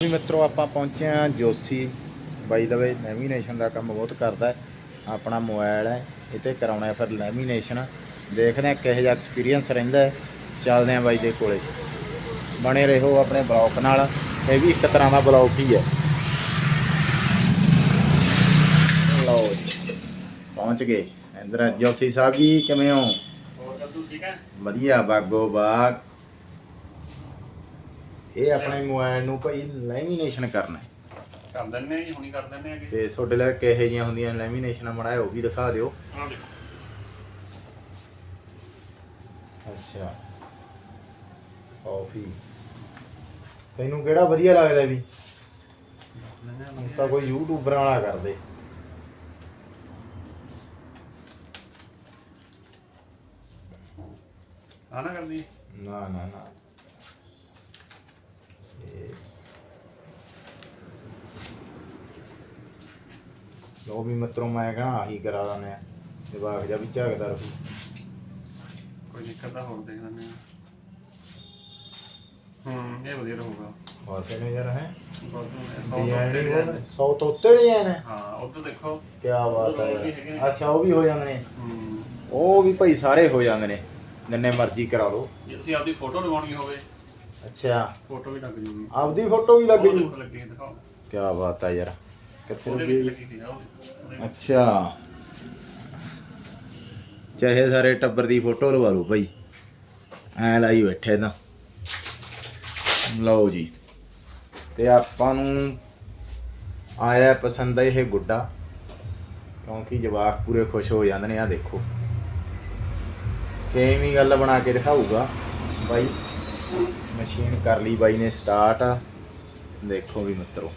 ਜੀ ਮਿੱਤਰੋ ਆਪਾਂ ਪਹੁੰਚੇ ਆ ਜੋਸੀ। ਬਾਈ ਲਵੇ ਲੈਮੀਨੇਸ਼ਨ ਦਾ ਕੰਮ ਬਹੁਤ ਕਰਦਾ ਆਪਣਾ ਮੋਬਾਈਲ ਹੈ ਇਹ ਤੇ ਕਰਾਉਣਾ ਫਿਰ ਲੈਮੀਨੇਸ਼ਨ ਦੇਖਦੇ ਆ ਕਿਹੋ ਜਿਹਾ ਐਕਸਪੀਰੀਅੰਸ ਰਹਿੰਦਾ ਚੱਲਦੇ ਆ ਬਾਈ ਦੇ ਕੋਲੇ। ਬਣੇ ਰਹੋ ਆਪਣੇ ਬਲੌਕ ਨਾਲ। ਇਹ ਵੀ ਇੱਕ ਤਰ੍ਹਾਂ ਦਾ ਬਲੌਕ ਹੀ ਹੈ। ਲਓ ਪਹੁੰਚ ਗਏ। ਇੰਦਰ ਜੋਸੀ ਸਾਹਿਬ ਜੀ ਕਿਵੇਂ ਹੋ? ਹੋਰ ਕੱਦੂ ਠੀਕ ਹੈ? ਵਧੀਆ ਬਾਗੋ ਬਾਗ। ਇਹ ਆਪਣੇ ਮੋਬਾਈਲ ਨੂੰ ਭਾਈ ਲੈਮੀਨੇਸ਼ਨ ਕਰਨਾ ਹੈ। ਕਰ ਦਿੰਨੇ ਆ ਜੀ ਹੁਣੀ ਕਰ ਦਿੰਨੇ ਆਗੇ ਤੇ ਤੁਹਾਡੇ ਲਈ ਕਿਹੋ ਜਿਹੀਆਂ ਹੁੰਦੀਆਂ ਲੈਮੀਨੇਸ਼ਨਾਂ ਮੜਾਇਆ ਉਹ ਵੀ ਦਿਖਾ ਦਿਓ। ਆ ਦੇਖੋ ਅੱਛਾ। ਕਾਫੀ। ਤੈਨੂੰ ਕਿਹੜਾ ਵਧੀਆ ਲੱਗਦਾ ਵੀ? ਹੁਣ ਤਾਂ ਕੋਈ ਯੂਟਿਊਬਰ ਵਾਲਾ ਕਰਦੇ। ਆ ਨਾ ਕਰਦੀ। ਨਾ ਨਾ ਨਾ। ਲੋ ਵੀ ਮਿੱਤਰੋ ਮੈਂ ਕਹਣਾ ਆਹੀ ਕਰਾ ਦਿੰਦੇ ਆ। ਦਿਮਾਗ ਜਾ ਵੀ ਝਾਕਦਾ ਰਹੂ ਕੋਈ ਤਾਂ ਹੋਰ ਦੇਖ ਲੈਂਦੇ ਆ। ਹੂੰ ਇਹ ਵਧੀਆ ਰਹੂਗਾ। ਵਾਸੇ ਨੇ ਯਾਰ ਹੈ। ਡਿਜ਼ਾਈਨ ਹੀ ਬਹੁਤ 100 ਤੋਂ ਉੱਤੇ ਡਿਜ਼ਾਈਨ ਹੈ ਹਾਂ ਉਧਰ ਦੇਖੋ। ਕੀ ਬਾਤ ਹੈ। ਅੱਛਾ ਉਹ ਵੀ ਹੋ ਜਾਂਦੇ ਨੇ। ਹੂੰ। ਉਹ ਵੀ ਭਾਈ ਸਾਰੇ ਹੋ ਜਾਂਦੇ ਨੇ। ਜਿੰਨੇ ਮਰਜ਼ੀ ਕਰਾ ਲਓ। ਜੇ ਤੁਸੀਂ ਆਪਦੀ ਫੋਟੋ ਲਗਾਉਣੀ ਹੋਵੇ। ਅੱਛਾ। ਫੋਟੋ ਵੀ ਲੱਗ ਜੂਗੀ। ਆਪਦੀ ਫੋਟੋ ਵੀ ਲੱਗ ਉਹ ਜੂ। ਦੇਖੋ ਲੱਗੀ ਹੈ, ਦਿਖਾਓ। ਕੀ ਬਾਤ ਹੈ ਯਾਰ। ਕਿੱਥੇ ਉਹਦੇ ਵਿੱਚ ਲੱਗੀ ਹੋਈ ਆ ਉਹਦੇ ਵਿੱਚ। ਅੱਛਾ। ਚਾਹੇ ਸਾਰੇ ਟੱਬਰ ਦੀ ਫੋਟੋ ਲਵਾ ਲਓ ਭਾਈ ਐ ਲਾਈ ਬੈਠੇ ਤਾਂ ਲਓ ਜੀ। ਤੇ ਆਪਾਂ ਨੂੰ ਆਇਆ ਪਸੰਦ ਆ ਇਹ ਗੁੱਡਾ। ਕਿਉਂਕਿ ਜਵਾਕ ਪੂਰੇ ਖੁਸ਼ ਹੋ ਜਾਂਦੇ ਨੇ ਆ ਦੇਖੋ। ਸੇਮ ਹੀ ਗੱਲ ਬਣਾ ਕੇ ਦਿਖਾਊਗਾ। ਬਾਈ ਮਸ਼ੀਨ ਕਰ ਲਈ ਬਾਈ ਨੇ ਸਟਾਰਟ ਦੇਖੋ ਵੀ ਮਿੱਤਰੋ।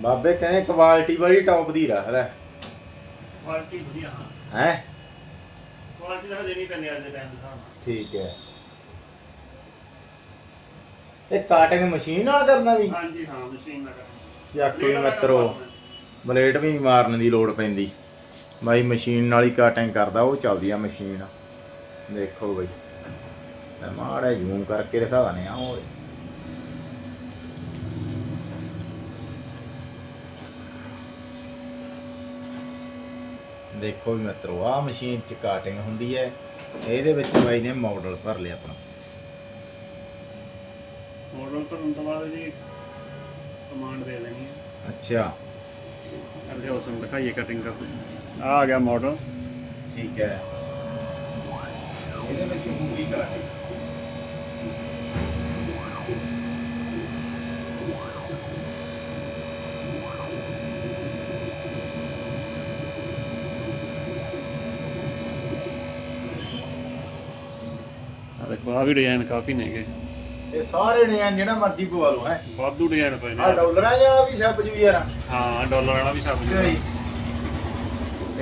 ਬਾਬੇ ਕਹਿੰਦੇ ਕੁਆਲਿਟੀ ਬੜੀ ਟੌਪ ਦੀ ਰੱਖਦਾ ਕੁਆਲਿਟੀ ਵਧੀਆ ਹਾਂ। ਹੈ? ਕੁਆਲਿਟੀ ਤਾਂ ਦੇਣੀ ਪੈਂਦੀ ਅੱਜ ਦੇ ਟਾਈਮ ਦੇ ਠੀਕ ਹੈ। ਇਹ ਕਾਟਿੰਗ ਮਸ਼ੀਨ ਨਾਲ ਕਰਨਾ ਵੀ। ਹਾਂਜੀ ਹਾਂ ਮਸ਼ੀਨ ਨਾਲ ਜਾਂ ਕੋਈ ਮਿੱਤਰੋ ਬਲੇਡ ਵੀ ਨਹੀਂ ਮਾਰਨ ਦੀ ਲੋੜ ਪੈਂਦੀ। ਬਾਈ ਮਸ਼ੀਨ ਨਾਲ ਹੀ ਕਾਟਿੰਗ ਕਰਦਾ ਉਹ ਚੱਲਦੀ ਆ ਮਸ਼ੀਨ ਦੇਖੋ ਬਈ। ਮੈਂ ਮਾੜਾ ਜ਼ੂਮ ਕਰਕੇ ਦਿਖਾ ਦਨੇ ਆ ਓਏ। ਦੇਖੋ ਵੀ ਮਿੱਤਰੋ ਆ ਮਸ਼ੀਨ ਚ ਕਾਟਿੰਗ ਹੁੰਦੀ ਹੈ। ਇਹਦੇ ਵਿੱਚ ਬਾਈ ਨੇ ਮਾਡਲ ਭਰ ਲਿਆ ਆਪਣਾ। ਮਾਡਲ ਭਰਨ ਤੋਂ ਬਾਅਦ ਜੀ ਕਮਾਂਡ ਦੇ ਦੇਣੀ ਹੈ। ਅੱਛਾ। ਅੱਗੇ ਉਸ ਨੂੰ ਦਿਖਾਈਏ ਕਟਿੰਗ ਕਰ ਆ ਆ ਗਿਆ ਮਾਡਲ ਠੀਕ ਹੈ। ਇਹਦੇ ਵਿੱਚ ਹੋਊਗੀ ਕਾਟਿੰਗ ਆ ਆ ਵੀ ਡਿਜ਼ਾਈਨ ਕਾਫੀ ਨੇਗੇ ਇਹ ਸਾਰੇ ਨੇ ਜਿਹੜਾ ਮਰਜ਼ੀ ਪਵਾ ਲਓ ਹੈ। ਵਾਧੂ ਡਿਜ਼ਾਈਨ ਪਏ ਆ ਨੇ ਡਾਲਰਾਂ ਵਾਲਾ ਵੀ ਛੱਪ ਜੂ ਯਾਰ। ਹਾਂ ਡਾਲਰ ਵਾਲਾ ਵੀ ਸਭ ਜੀ।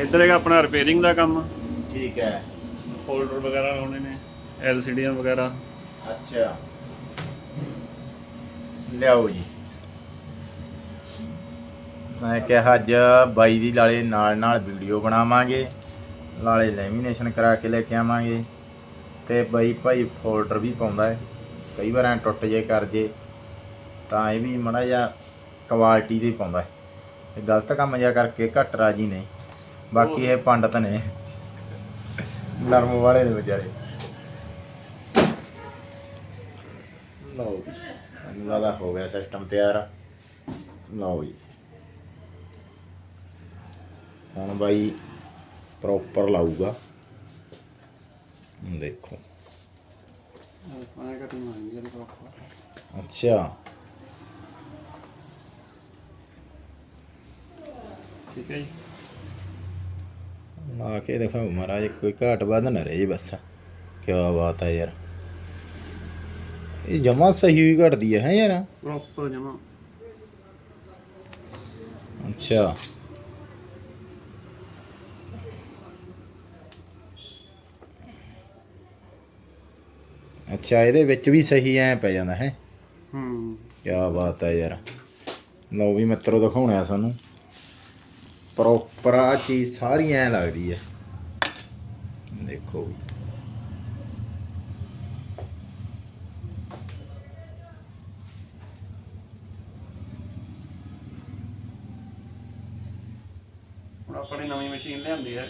ਇੱਧਰ ਹੈਗਾ ਆਪਣਾ ਰਿਪੇਅਰਿੰਗ ਦਾ ਕੰਮ। ਠੀਕ ਹੈ। ਫੋਲਡਰ ਵਗੈਰਾ ਲਾਉਣੇ ਨੇ ਐਲਸੀਡੀਆਂ ਵਗੈਰਾ। ਅੱਛਾ। ਲਿਆਓ ਜੀ। ਮੈਂ ਕਿਹਾ ਅੱਜ ਬਾਈ ਦੀ ਲਾਲੇ ਨਾਲ ਨਾਲ ਵੀਡੀਓ ਬਣਾਵਾਂਗੇ। ਲਾਲੇ ਲੈਮੀਨੇਸ਼ਨ ਕਰਾ ਕੇ ਲੈ ਕੇ ਆਵਾਂਗੇ। ਤੇ ਬਈ ਭਾਈ ਫੋਲਡਰ ਵੀ ਪਾਉਂਦਾ ਹੈ। ਕਈ ਵਾਰ ਐ ਟੁੱਟ ਜੇ, ਕਰ ਜੇ, ਤਾਂ ਇਹ ਵੀ ਮੜਾ ਜਾ ਕੁਆਲਿਟੀ ਦੇ ਪਾਉਂਦਾ ਹੈ। ਇਹ ਗਲਤ ਕੰਮ ਜਿਹਾ ਕਰਕੇ ਘੱਟ ਰਾਜੀ ਨੇ ਬਾਕੀ ਇਹ ਪੰਡਤ ਨੇ। ਨਰਮ ਵਾਲੇ ਨੇ ਵਿਚਾਰੇ। ਲਓ ਜੀ ਮੈਨੂੰ ਲੱਗਦਾ ਹੋ ਗਿਆ ਸਿਸਟਮ ਤਿਆਰ। ਲਓ ਜੀ। ਹੁਣ ਬਾਈ ਪ੍ਰੋਪਰ ਲਾਊਗਾ। ਦੇਖੋ। ਅੱਛਾ। ਠੀਕ ਹੈ ਜੀ। ਲਾ ਕੇ ਦਿਖਾਓ ਮਹਾਰਾਜ ਕੋਈ ਘਾਟ ਵੱਧ ਨਾ ਰਹੇ ਬਸ। ਕੀ ਬਾਤ ਹੈ ਯਾਰ। ਇਹ ਜਮਾ ਸਹੀ ਹੋਈ ਘਟਦੀ ਹੈ ਹੈ ਯਾਰ। ਪ੍ਰੋਪਰ ਜਮਾ। ਅੱਛਾ। ਅੱਛਾ ਇਹਦੇ ਵਿੱਚ ਵੀ ਸਹੀ ਐ ਪੈ ਜਾਂਦਾ ਹੈ? ਹੂੰ। ਕੀ ਬਾਤ ਹੈ ਯਾਰ। ਲਓ ਵੀ ਮਿੱਤਰੋ ਦਿਖਾਉਣਾ ਸਾਨੂੰ। ਪ੍ਰੋਪਰ ਆ ਚੀਜ਼ ਸਾਰੀ ਐ ਲੱਗਦੀ ਹੈ ਦੇਖੋ ਵੀ। ਹੁਣ ਆਪਾਂ ਨੇ ਨਵੀਂ ਮਸ਼ੀਨ ਲਿਆਂਦੀ ਹੈ।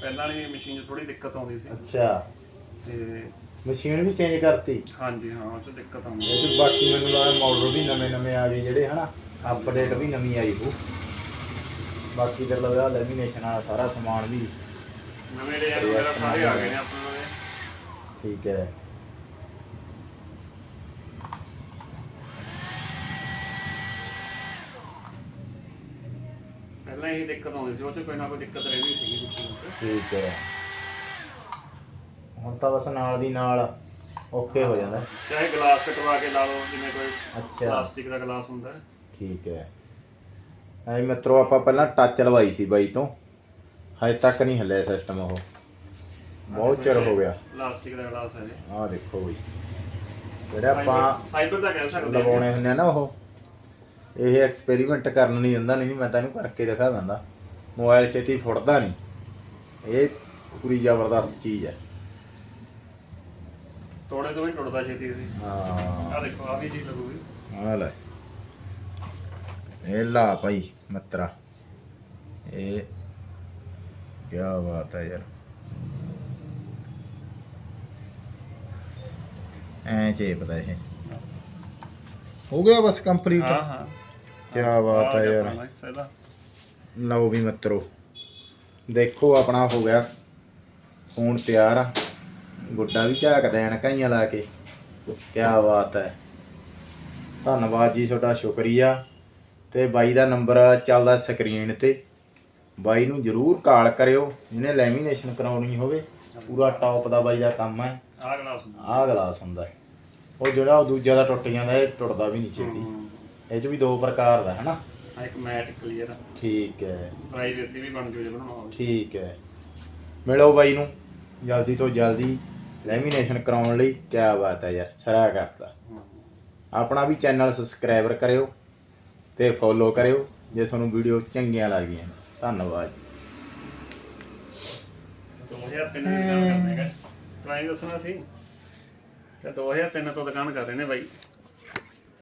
ਪਹਿਲਾਂ ਵਾਲੀ ਮਸ਼ੀਨ 'ਚ ਥੋੜੀ ਦਿੱਕਤ ਆਉਂਦੀ ਸੀ। ਅੱਛਾ। ਤੇ ਮਸ਼ੀਨ ਵੀ ਚੇਂਜ ਕਰਤੀ। ਹਾਂਜੀ ਹਾਂ ਉਹ 'ਚ ਦਿੱਕਤ ਆਉਂਦੀ ਇਹ 'ਚ ਬਾਕੀ ਮੈਨੂੰ ਲੱਗਦਾ ਮਾਡਲ ਵੀ ਨਵੇਂ ਨਵੇਂ ਆ ਗਏ ਜਿਹੜੇ ਹਨਾ? ਅਪਡੇਟ ਵੀ ਨਵੀਂ ਆਈ ਹੋ ਬਾਕੀ ਤੇ ਲਗਾ ਲੈਮੀਨੇਸ਼ਨ ਵਾਲਾ ਸਾਰਾ ਸਮਾਨ ਵੀ ਨਵੇਂ ਡਿਜ਼ਾਈਨ ਵਗੈਰਾ ਸਾਰੇ ਆ ਗਏ ਨੇ ਆਪਣੇ ਕੋਲੇ ਠੀਕ ਹੈ। ਪਹਿਲਾਂ ਇਹੀ ਦਿੱਕਤ ਆਉਂਦੀ ਸੀ ਉਹ 'ਚ ਕੋਈ ਨਾ ਕੋਈ ਦਿੱਕਤ ਰਹਿੰਦੀ ਸੀਗੀ ਮਸ਼ੀਨ 'ਚ ਠੀਕ ਹੈ। ਹੁਣ ਤਾਂ ਬਸ ਨਾਲ ਦੀ ਨਾਲ ਓਕੇ ਹੋ ਜਾਂਦਾ। ਚਾਹੇ ਗਲਾਸ ਕਟਵਾ ਕੇ ਲਾ ਲਓ ਜਿਵੇਂ ਕੋਈ ਅੱਛਾ। ਪਲਾਸਟਿਕ ਦਾ ਗਲਾਸ ਹੁੰਦਾ ਹੈ। ਠੀਕ ਹੈ। ਐ ਮਿੱਤਰੋ ਆਪਾਂ ਪਹਿਲਾਂ ਟੱਚ ਲਵਾਈ ਸੀ ਬਾਈ ਤੋਂ। ਹਜੇ ਤੱਕ ਨਹੀਂ ਹੱਲਿਆ ਸਿਸਟਮ ਉਹ। ਬਹੁਤ ਚਿਰ ਹੋ ਗਿਆ। ਪਲਾਸਟਿਕ ਦਾ ਗਲਾਸ ਹੈ ਇਹ ਆਹ ਦੇਖੋ ਬਈ। ਜਿਹੜਾ ਆਪਾਂ ਫਾਈਬਰ ਦਾ ਕਹਿ ਸਕਦੇ ਹਾਂ ਲਗਾਉਣੇ ਹੁੰਦੇ ਆ ਨਾ ਉਹ। ਇਹ ਐਕਸਪੈਰੀਮੈਂਟ ਕਰਨ ਨਹੀਂ ਦਿੰਦਾ ਨਹੀਂ ਮੈਂ ਤੈਨੂੰ ਕਰਕੇ ਦਿਖਾ ਦਿੰਦਾ। ਮੋਬਾਈਲ ਛੇਤੀ ਫੁੱਟਦਾ ਨਹੀਂ। ਇਹ ਪੂਰੀ ਜ਼ਬਰਦਸਤ ਚੀਜ਼ ਹੈ। ਤੋੜੇ ਤੋਂ ਵੀ ਟੁੱਟਦਾ ਛੇਤੀ ਸੀ। ਹਾਂ। ਆ ਦੇਖੋ ਆ ਵੀ ਚੀਜ਼ ਲੱਗੂਗੀ। ਆ ਲੈ। ਇਹ ਲਾ ਭਾਈ ਮਤਰਾ। ਇਹ ਕੀ ਬਾਤ ਹੈ ਯਾਰ। ਐ ਚੇਪਦਾ ਇਹ। ਹੋ ਗਿਆ ਬਸ ਕੰਪਲੀਟ ਹਾਂ ਹਾਂ। ਕੀ ਬਾਤ ਹੈ ਯਾਰ। ਲਓ ਵੀ ਮਿੱਤਰੋ। ਦੇਖੋ ਆਪਣਾ ਹੋ ਗਿਆ। ਫੋਨ ਤਿਆਰ ਆ। ਗੁੱਡਾ ਵੀ ਝਾਕਦਾ ਐਨਕਾਈਆਂ ਲਾ ਕੇ। ਕੀ ਬਾਤ ਹੈ। ਧੰਨਵਾਦ ਜੀ ਤੁਹਾਡਾ ਸ਼ੁਕਰੀਆ। ਤੇ ਬਾਈ ਦਾ ਨੰਬਰ ਚੱਲਦਾ ਸਕਰੀਨ ਤੇ। ਬਾਈ ਨੂੰ ਜਰੂਰ ਕਾਲ ਕਰਿਓ ਜਿਹਨੇ ਲੈਮੀਨੇਸ਼ਨ ਕਰਾਉਣੀ ਹੋਵੇ। ਪੂਰਾ ਟੌਪ ਦਾ ਬਾਈ ਦਾ ਕੰਮ ਹੈ। ਆ ਗਲਾਸ ਹੁੰਦਾ। ਆਹ ਗਲਾਸ ਹੁੰਦਾ ਹੈ। ਉਹ ਜਿਹੜਾ ਉਹ ਦੂਜਾ ਦਾ ਟੁੱਟ ਜਾਂਦਾ ਇਹ ਟੁੱਟਦਾ ਵੀ ਨਹੀਂ ਛੇਤੀ। ਇਹ ਚ ਵੀ ਦੋ ਪ੍ਰਕਾਰ ਦਾ ਹੈ ਨਾ ਇੱਕ ਮੈਟ ਕਲੀਅਰ ਠੀਕ ਹੈ। ਪ੍ਰਾਈਵੇਸੀ ਵੀ ਬਣ ਜੂ ਜੇ ਬਣਾਉਣਾ ਠੀਕ ਹੈ। ਮਿਲੋ ਬਾਈ ਨੂੰ। ਜਲਦੀ ਤੋਂ ਜਲਦੀ ਲੈਮੀਨੇਸ਼ਨ ਕਰਾਉਣ ਲਈ ਕੀ ਬਾਤ ਹੈ ਯਾਰ ਸਰਾ ਕਰਤਾ। ਹਮ। ਆਪਣਾ ਵੀ ਚੈਨਲ ਸਬਸਕ੍ਰਾਈਬਰ ਕਰਿਓ ਤੇ ਫੋਲੋ ਕਰਿਓ, ਜੇ ਤੁਹਾਨੂੰ ਵੀਡੀਓ ਚੰਗੀਆਂ ਲੱਗਦੀਆਂ ਨੇ। ਧੰਨਵਾਦ ਜੀ। 2003 ਦੀ ਦੁਕਾਨ ਕਰਦੇ ਹੈਗਾ ਟਰਾਈ ਦੱਸਣਾ ਸੀ? ਤੇ 2003 ਤੋਂ ਦੁਕਾਨ ਕਰ ਰਹੇ ਨੇ ਬਾਈ।